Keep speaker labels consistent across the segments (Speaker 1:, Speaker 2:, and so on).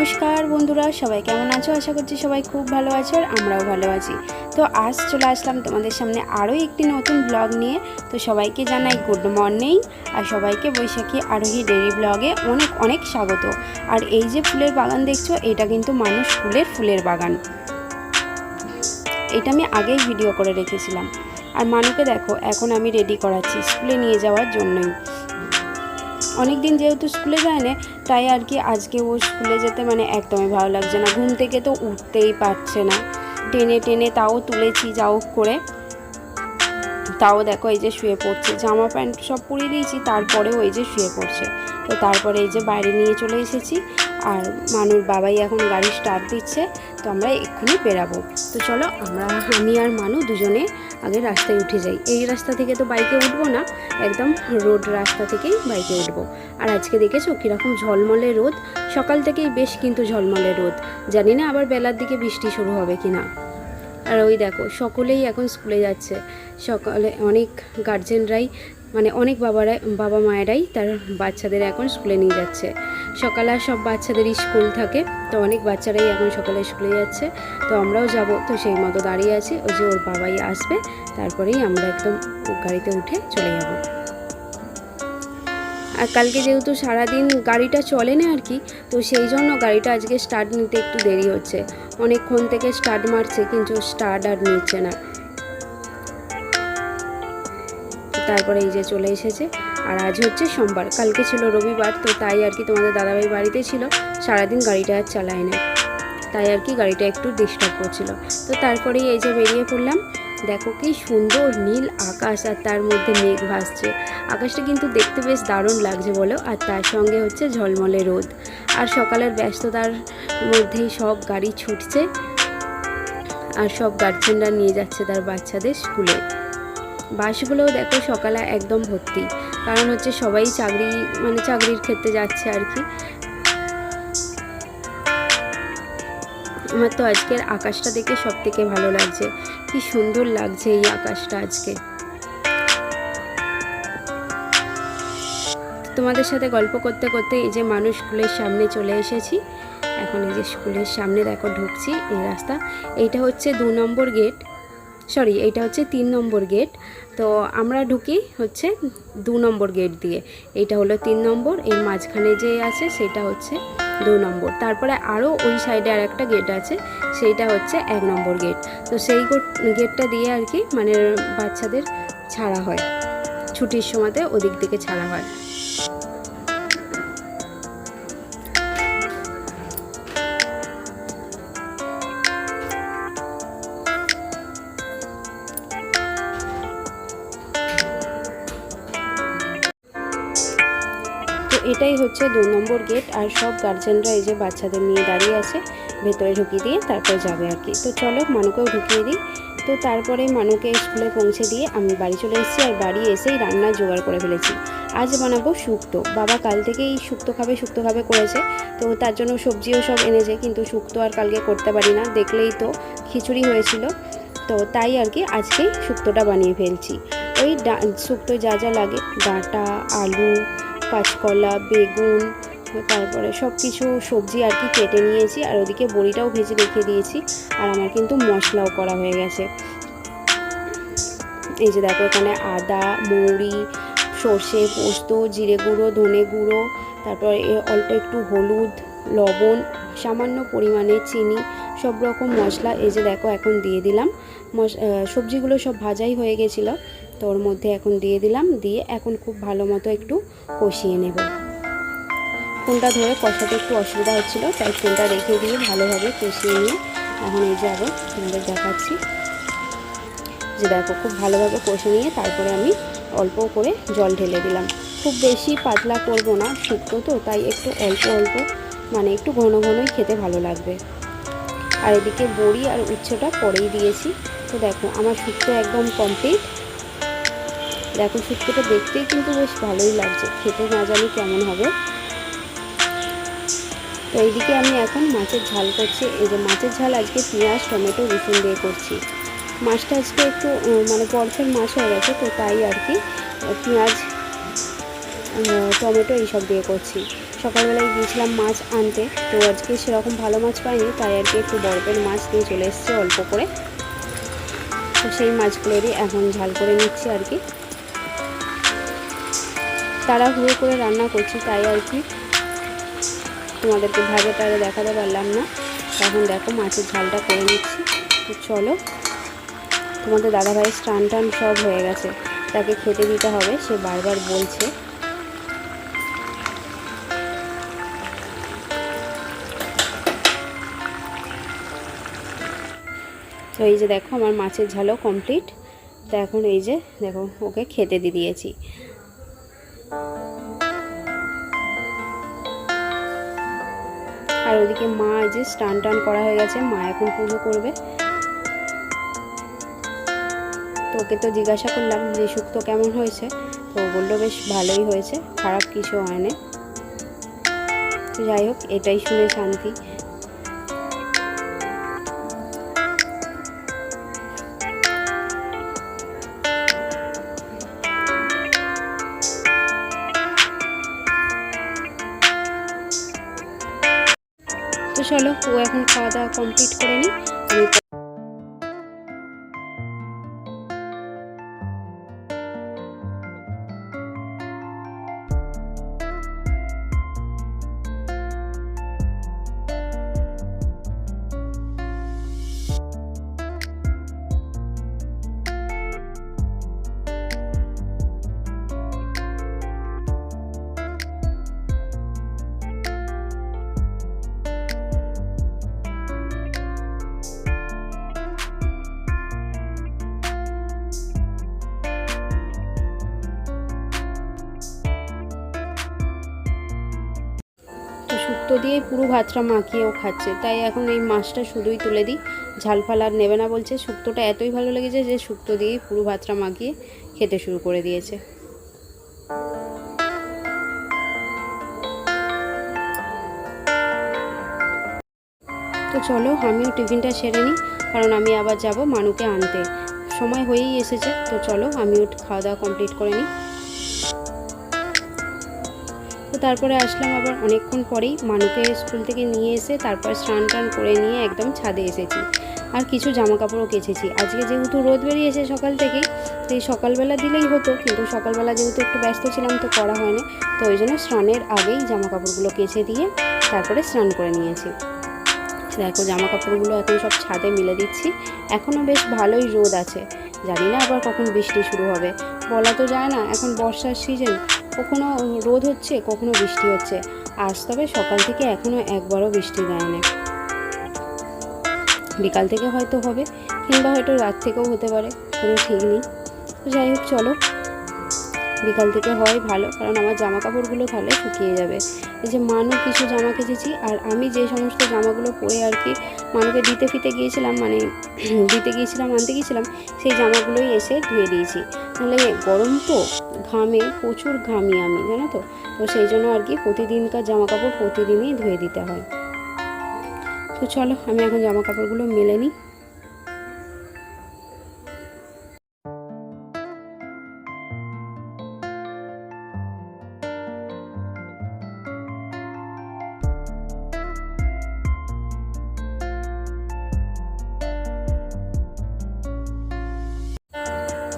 Speaker 1: নমস্কার বন্ধুরা, সবাই কেমন আছো? আশা করছি সবাই খুব ভালো আছো আর আমরাও ভালো আছি। তো আজ চলে আসলাম তোমাদের সামনে আরও একটি নতুন ব্লগ নিয়ে। তো সবাইকে জানাই গুড মর্নিং আর সবাইকে বৈশাখী আরোহী ডেরি ব্লগে অনেক অনেক স্বাগত। আর এই যে ফুলের বাগান দেখছ, এটা কিন্তু মানুষ ফুলের ফুলের বাগান। এটা আমি আগেই ভিডিও করে রেখেছিলাম। আর মানুকে দেখো, এখন আমি রেডি করাচ্ছি স্কুলে নিয়ে যাওয়ার জন্যই। অনেক দিন যেহেতু স্কুলে যায় না তাই আর কি আজকে ও স্কুলে যেতে মানে একদমই ভালো লাগছে না। ঘুম থেকে তো উঠতেই পারছে না। টেনে টেনে তাও তুলেছি যাও করে। তাও দেখো এই যে শুয়ে পড়ছে। জামা প্যান্ট সব পরিয়ে দিয়েছি, তারপরেও এই যে শুয়ে পড়ছে। তো তারপরে এই যে বাইরে নিয়ে চলে এসেছি। আর মানুর বাবাই এখন গাড়ি স্টার্ট দিচ্ছে। তো আমরা এক্ষুনি বেরাবো। তো চলো আমরা, আমি আর মানু দুজনে আগে রাস্তায় উঠে যাই। এই রাস্তা থেকে তো বাইকে উঠবো না, একদম রোড রাস্তা থেকেই বাইকে উঠবো। আর আজকে দেখেছ কীরকম ঝলমলে রোদ? সকাল থেকেই বেশ কিন্তু ঝলমলে রোদ। জানি না আবার বেলার দিকে বৃষ্টি শুরু হবে কি না আর ওই দেখো, সকলেই এখন স্কুলে যাচ্ছে। সকালে অনেক গার্জেনরাই মানে অনেক বাবারা, বাবা মায়েরাই তার বাচ্চাদের এখন স্কুলে নিয়ে যাচ্ছে। সকালে সব বাচ্চাদের স্কুল থাকে, তো অনেক বাচ্চারাই এখন সকালে স্কুলে যাচ্ছে। তো আমরাও যাব, তো সেই মতো দাঁড়িয়ে আছি, ওই যে ওর বাবাই আসবে, তারপরেই আমরা একদম গাড়িতে উঠে চলে যাব। আর কালকে যেহেতু সারাদিন গাড়িটা চলে না আর কি, তো সেই জন্য গাড়িটা আজকে স্টার্ট নিতে একটু দেরি হচ্ছে। অনেকক্ষণ থেকে স্টার্ট মারছে, কিন্তু স্টার্ট আর নিচ্ছে না। তারপরে এই যে চলে এসেছে। আর আজ হচ্ছে সোমবার, কালকে ছিল রবিবার, তো তাই আর কি তোমাদের দাদাভাই বাড়িতে ছিল, সারাদিন গাড়িটা আর চালায় না তাই আর কি গাড়িটা একটু ডিস্টার্ব করছিল। তো তারপরেই এই যে বেরিয়ে পড়লাম, দেখো কি সুন্দর নীল আকাশ আর তার মধ্যে মেঘ ভাসছে। আকাশটা কিন্তু দেখতে বেশ দারুণ লাগছে বলো, আর তার সঙ্গে হচ্ছে ঝলমলে রোদ। আর সকালের ব্যস্ততার মধ্যেই সব গাড়ি ছুটছে, আর সব গার্জেনরা নিয়ে যাচ্ছে তার বাচ্চাদের স্কুলে। বাসগুলোও দেখো সকালে একদম ভর্তি। কারণ হচ্ছে সবাই চাকরি মানে চাকরির ক্ষেত্রে যাচ্ছে আর কি। আমার তো আজকের আকাশটা দেখে সব থেকে ভালো লাগছে। কি সুন্দর লাগছে এই আকাশটা আজকে। তোমাদের সাথে গল্প করতে করতে এই যে মানুষ স্কুলের সামনে চলে এসেছি। এখন এই যে স্কুলের সামনে দেখো ঢুকছি এই রাস্তা। এইটা হচ্ছে দু নম্বর গেট। সরি, এইটা হচ্ছে তিন নম্বর গেট। তো আমরা ঢুকি হচ্ছে দু নম্বর গেট দিয়ে। এইটা হলো তিন নম্বর এর মাঝখানে যে আছে সেটা হচ্ছে দু নম্বর। তারপরে আরও ওই সাইডে আর একটা গেট আছে, সেইটা হচ্ছে এক নম্বর গেট। তো সেই গেটটা দিয়ে আর কি মানে বাচ্চাদের ছাড়া হয়। ছুটির সময়তে ওদিক থেকে ছাড়া হয়। এটাই হচ্ছে দু নম্বর গেট আর সব গার্জেনরা এই যে বাচ্চাদের নিয়ে দাঁড়িয়ে আছে, ভেতরে ঢুকিয়ে দিয়ে তারপর যাবে আর কি। তো চলো মানুকেও ঢুকিয়ে দিই। তো তারপরে মানুকে স্কুলে পৌঁছে দিয়ে আমি বাড়ি চলে এসেছি আর বাড়ি এসেই রান্না জোগাড় করে ফেলেছি। আজ বানাবো শুক্তো। বাবা কাল থেকেই শুক্তো খাবে শুক্তো খাবে করেছে। তো তার জন্য সবজিও সব এনেছে, কিন্তু শুক্তো আর কালকে করতে পারি না। দেখলেই তো খিচুড়ি হয়েছিল। তো তাই আর কি আজকেই শুক্তোটা বানিয়ে ফেলছি। ওই ডা শুক্তো যা যা লাগে, ডাঁটা, আলু কাঁচকলা বেগুন, তারপরে সব কিছু সবজি আর কি কেটে নিয়েছি। আর ওদিকে বড়িটাও ভেজে রেখে দিয়েছি। আর আমার কিন্তু মশলাও করা হয়ে গেছে। এই যে দেখো এখানে আদা, মৌরি, সর্ষে পোস্ত, জিরে গুঁড়ো, ধনে গুঁড়ো, তারপর অল্প একটু হলুদ, লবণ, সামান্য পরিমাণে চিনি, সব রকম মশলা এই যে দেখো এখন দিয়ে দিলাম। সবজিগুলো সব ভাজাই হয়ে গেছিল। তো ওর মধ্যে এখন দিয়ে দিলাম, দিয়ে এখন খুব ভালো মতো একটু কষিয়ে নেব। ফোনটা ধরে কষাতে একটু অসুবিধা হচ্ছিল, তাই ফোনটা রেখে দিয়ে ভালোভাবে কষিয়ে নিয়ে এখন এই যে আবার তোমাদের দেখাচ্ছি। যে দেখো, খুব ভালোভাবে কষে নিয়ে তারপরে আমি অল্প করে জল ঢেলে দিলাম। খুব বেশি পাতলা করব না শুক্তো তো, তাই একটু অল্প অল্প মানে একটু ঘন ঘনই খেতে ভালো লাগবে। আর এদিকে বড়ি আর উচ্ছেটা পরেই দিয়েছি। তো দেখো, আমার শুক্তো একদম কমপ্লিট দেখো, শুক্তোটা দেখতেই কিন্তু বেশ ভালোই লাগছে। খেতে না জানি কেমন হবে। তো এইদিকে আমি এখন মাছের ঝাল করছি। এই যে মাছের ঝাল, আজকে পেঁয়াজ, টমেটো, রসুন দিয়ে করছি। মাছটা আজকে একটু মানে বরফের মাছ হয়ে গেছে, তো তাই আর কি পেঁয়াজ টমেটো এইসব দিয়ে করছি। সকালবেলায় গিয়েছিলাম মাছ আনতে, তো আজকে সেরকম ভালো মাছ পাইনি, তাই আর কি একটু বরফের মাছ নিয়ে চলে এসেছে অল্প করে। তো সেই মাছগুলোরই এখন ঝাল করে নিচ্ছি আর কি। তারা হুড়ো করে রান্না করছি তাই আর কি। তোমাদেরকে ভাজা টাজা দেখাতে পারলাম না। এখন দেখো মাছের ঝালটা করে নিচ্ছি। চলো, তোমাদের দাদাভাইয়ের স্টান টান সব হয়ে গেছে। তাকে খেতে দিতে হবে, সে বারবার বলছে। তো এই যে দেখো, আমার মাছের ঝালও কমপ্লিট তো এখন এই যে দেখো, ওকে খেতে দিয়ে দিয়েছি। আর ওদিকে মা যে স্টান টান করা হয়ে গেছে, মা এখন পুজো করবে। তো ওকে তো জিজ্ঞাসা করলাম যে শুক্তো কেমন হয়েছে? তো বলল, বেশ ভালোই হয়েছে, খারাপ কিছু হয়নি। তো যাই হোক, এটাই শুনে শান্তি। চলো ও এখন খাওয়া দাওয়া কমপ্লিট করে নিই। আমি শুক্তো দিয়ে পুরো ভাতটা মাখিয়েও খাচ্ছে। তাই এখন এই মাছটা শুধুই তুলে দিই। ঝাল ফাল আর নেবে না বলছে। শুক্তোটা এতই ভালো লেগেছে যে শুক্তো দিয়েই পুরো ভাতটা মাখিয়ে খেতে শুরু করে দিয়েছে। তো চলো, আমিও টিফিনটা সেরে নিই, কারণ আমি আবার যাব মানুকে আনতে। সময় হয়েই এসেছে। তো চলো, আমিও খাওয়া দাওয়া কমপ্লিট করে নিই। তারপরে আসলাম আবার অনেকক্ষণ পরেই। মানুকে স্কুল থেকে নিয়ে এসে তারপর স্নান টান করে নিয়ে একদম ছাদে এসেছি। আর কিছু জামা কাপড়ও কেচেছি। আজকে যেহেতু রোদ বেরিয়েছে সকাল থেকেই এই সকালবেলা দিলেই হতো। কিন্তু সকালবেলা যেহেতু একটু ব্যস্ত ছিলাম, তো করা হয়নি। তো ওই জন্য স্নানের আগেই জামা কাপড়গুলো কেচে দিয়ে তারপরে স্নান করে নিয়েছি। দেখো জামা কাপড়গুলো এখন সব ছাদে মিলে দিচ্ছি। এখনও বেশ ভালোই রোদ আছে। জানি না আবার কখন বৃষ্টি শুরু হবে। বলা তো যায় না, এখন বর্ষার সিজন কখনো রোদ হচ্ছে, কখনো বৃষ্টি হচ্ছে। আজ তবে সকাল থেকে এখনও একবারও বৃষ্টি দেয় না বিকাল থেকে হয়তো হবে, কিংবা হয়তো রাত থেকেও হতে পারে, কোনো ঠিক নেই। তো যাই হোক, চলো। বিকাল থেকে হয় ভালো, কারণ আমার জামা কাপড়গুলো তাহলে শুকিয়ে যাবে। এই যে মানু, কিছু জামা কেচেছি, আর আমি যে সমস্ত জামাগুলো পরে আর কি মানুকে দিতে ফিতে গিয়েছিলাম মানে দিতে গিয়েছিলাম, আনতে গিয়েছিলাম, সেই জামাগুলোই এসে ধুয়ে দিয়েছি। তাহলে গরম তো, ঘামে, প্রচুর ঘামি আমি, জানো তো? তো সেই জন্য আর কি প্রতিদিনকার জামা কাপড় প্রতিদিনই ধুয়ে দিতে হয়। তো চলো, আমি এখন জামা কাপড়গুলো মেলে নিই।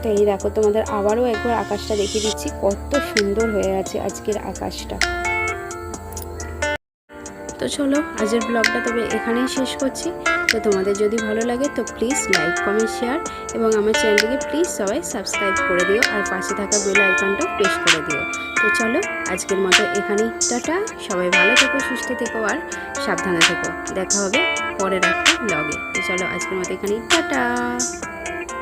Speaker 1: তো এই দেখো তোমাদের আবারও একবার আকাশটা দেখিয়ে দিচ্ছি, কত সুন্দর হয়ে আছে আজকের আকাশটা। তো চলো, আজকের ব্লগটা তবে এখানেই শেষ করছি। তো তোমাদের যদি ভালো লাগে তো প্লিজ লাইক কমেন্ট শেয়ার এবং আমার চ্যানেলটিকে প্লিজ সবাই সাবস্ক্রাইব করে দিও আর পাশে থাকা বেল আইকনটাও প্রেস করে দিও। তো চলো, আজকের মতো এখানেই, টাটা। সবাই ভালো থেকো, সুস্থ থেকো আর সাবধানে থেকো। দেখা হবে পরের একটা ব্লগে তো চলো, আজকের মতো এখানেই, টাটা।